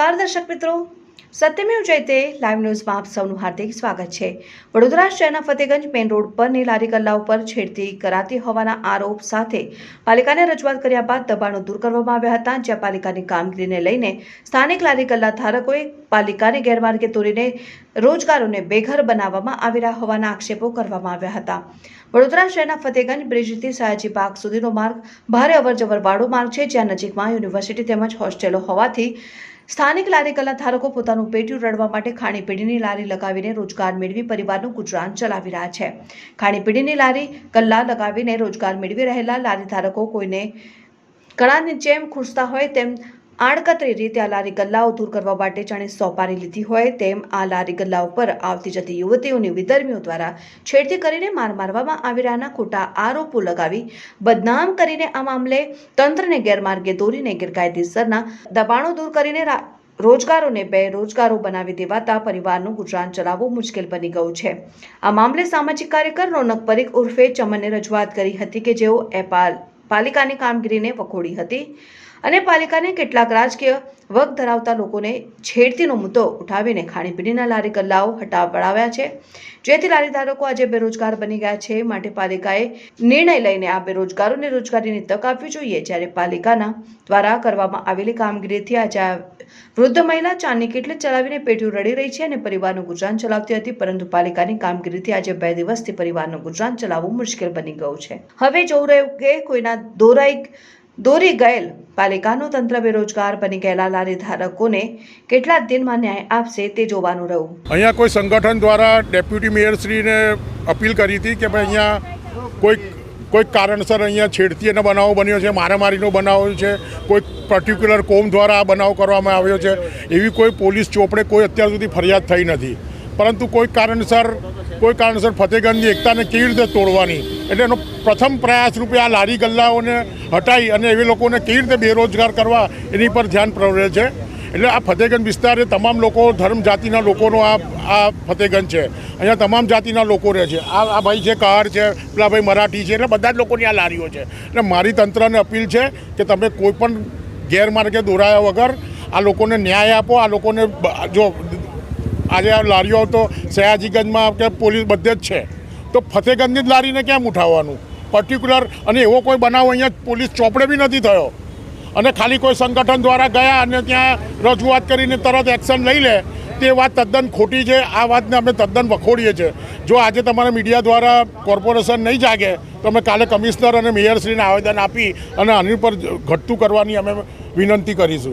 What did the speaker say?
નમસ્કાર દર્શક મિત્રો. સત્યમેવ જયતે લાઈવ ન્યૂઝમાં આપ સૌનું હાર્દિક સ્વાગત છે. વડોદરા શહેરના ફતેગંજ મેઇન રોડ પરની લારી કલ્લા ઉપર છેડતી કરાતી હોવાના આરોપ સાથે પાલિકાને રજૂઆત કર્યા બાદ દબાણો દૂર કરવામાં આવ્યા હતા, જ્યાં પાલિકાની કામગીરીને લઈને સ્થાનિક લારી કલ્લા ધારકોએ પાલિકાને ગેરમાર્ગે તોડીને રોજગારોને બેઘર બનાવવામાં આવી રહ્યા હોવાના આક્ષેપો કરવામાં આવ્યા હતા. વડોદરા શહેરના ફતેગંજ બ્રિજથી સયાજી બાગ સુધીનો માર્ગ ભારે અવરજવરવાળો માર્ગ છે, જ્યાં નજીકમાં યુનિવર્સિટી તેમજ હોસ્ટેલો હોવાથી સ્થાનિક લારી કલાધારકો ધારકો પોતાનું પેટ્યું રડવા માટે ખાણીપીણીની લારી લગાવીને રોજગાર મેળવી પરિવારનું ગુજરાન ચલાવી રહ્યા છે. ખાણીપીણીની લારી કલ્લા લગાવીને રોજગાર મેળવી રહેલા લારી ધારકો કોઈને કળાની જેમ ખૂંચતા હોય તેમ આડકતરી રીતે આ લારી ગલ્લાઓ દૂર કરવા માટે જાણે સોપારી લીધી હોય તેમ આ લારી ગલ્લા ઉપર આવતી જતી યુવતીઓની વિધર્મીઓ દ્વારા છેડતી કરીને માર મારવામાં આવી રહ્યાના ખોટા આરોપો લગાવી બદનામ કરીને આ મામલે તંત્રને ગેરમાર્ગે દોરીને ગેરકાયદેસરના દબાણો દૂર કરીને રોજગારોને બે રોજગારો બનાવી દેવાતા પરિવારનું ગુજરાન ચલાવવું મુશ્કેલ બની ગયું છે. આ મામલે સામાજિક કાર્યકર રોનક પરીખ ઉર્ફે ચમનને રજૂઆત કરી હતી કે જેઓ એ પાલિકાની કામગીરીને વખોડી હતી. અને પાલિકાને કેટલાક રાજકીય વગ ધરાવતા લોકોને છેડતીનો મુદ્દો ઉઠાવીને ખાણીપીણીના લારી ગલ્લાઓ હટાવડાવ્યા છે. જેથી લારી ધારકો આજે બેરોજગાર બની ગયા છે. માટે પાલિકાએ નિર્ણય લઈને આ બેરોજગારોને રોજગારીની તક આપવી જોઈએ. જ્યારે પાલિકાના દ્વારા કરવામાં આવેલી કામગીરીથી આજે વૃદ્ધ મહિલા ચાની કેટલી ચલાવીને પેઢીઓ રડી રહી છે અને પરિવારનું ગુજરાન ચલાવતી હતી. પરંતુ પાલિકાની કામગીરીથી આજે બે દિવસથી પરિવારનું ગુજરાન ચલાવવું મુશ્કેલ બની ગયું છે. હવે જોવું રહ્યું કે કોઈના દોરાઈ દોરી ગયેલ પાલિકાનું તંત્ર બેરોજગાર બની ગયેલા લારી ધારકોને કેટલા દિનમાં ન્યાય આપશે તે જોવાનું રહ્યું. અહીંયા કોઈ સંગઠન દ્વારા ડેપ્યુટી મેયરશ્રીને અપીલ કરી હતી કે ભાઈ અહીંયા કોઈક કોઈક કારણસર અહીંયા છેડતી અને બનાવો બન્યો છે, મારામારીનો બનાવ છે, કોઈ પર્ટિક્યુલર કોમ દ્વારા આ બનાવ કરવામાં આવ્યો છે. એવી કોઈ પોલીસ ચોપડે કોઈ અત્યાર સુધી ફરિયાદ થઈ નથી. પરંતુ કોઈ કારણસર કોઈ કારણસર ફતેહગંજની એકતાને કેવી રીતે તોડવાની? એટલે એનો પ્રથમ પ્રયાસ રૂપે આ લારી ગલ્લાઓને હટાવી અને એવી લોકોને કેવી રીતે બેરોજગાર કરવા એની પર ધ્યાન પ્રવરે છે. એટલે આ ફતેગંજ વિસ્તારે તમામ લોકો, ધર્મ જાતિના લોકોનો આ આ ફતેહગંજ છે. અહીંયા તમામ જાતિના લોકો રહે છે. આ આ ભાઈ છે, કહાર છે પેલા ભાઈ મરાઠી છે, એટલે બધા જ લોકોની આ લારીઓ છે. એટલે મારી તંત્રને અપીલ છે કે તમે કોઈ પણ ગેરમાર્ગે દોરાયા વગર આ લોકોને ન્યાય આપો, આ લોકોને જો આજે આ લારીઓ તો સયાજીગંજમાં કે પોલીસ બધે જ છે. તો ફતેગંજની જ લારીને કેમ ઉઠાવવાનું? પર્ટિક્યુલર અને એવો કોઈ બનાવ અહીંયા પોલીસ ચોપડે બી નથી થયો. અને ખાલી કોઈ સંગઠન દ્વારા ગયા અને ત્યાં રજૂઆત કરીને તરત એક્શન લઈ લે, તે વાત તદ્દન ખોટી છે. આ વાતને અમે તદ્દન વખોડીએ છીએ. જો આજે તમારા મીડિયા દ્વારા કોર્પોરેશન નહીં જાગે, તો અમે કાલે કમિશનર અને મેયરશ્રીને આવેદન આપી અને આની પર ઘટતું કરવાની અમે વિનંતી કરીશું.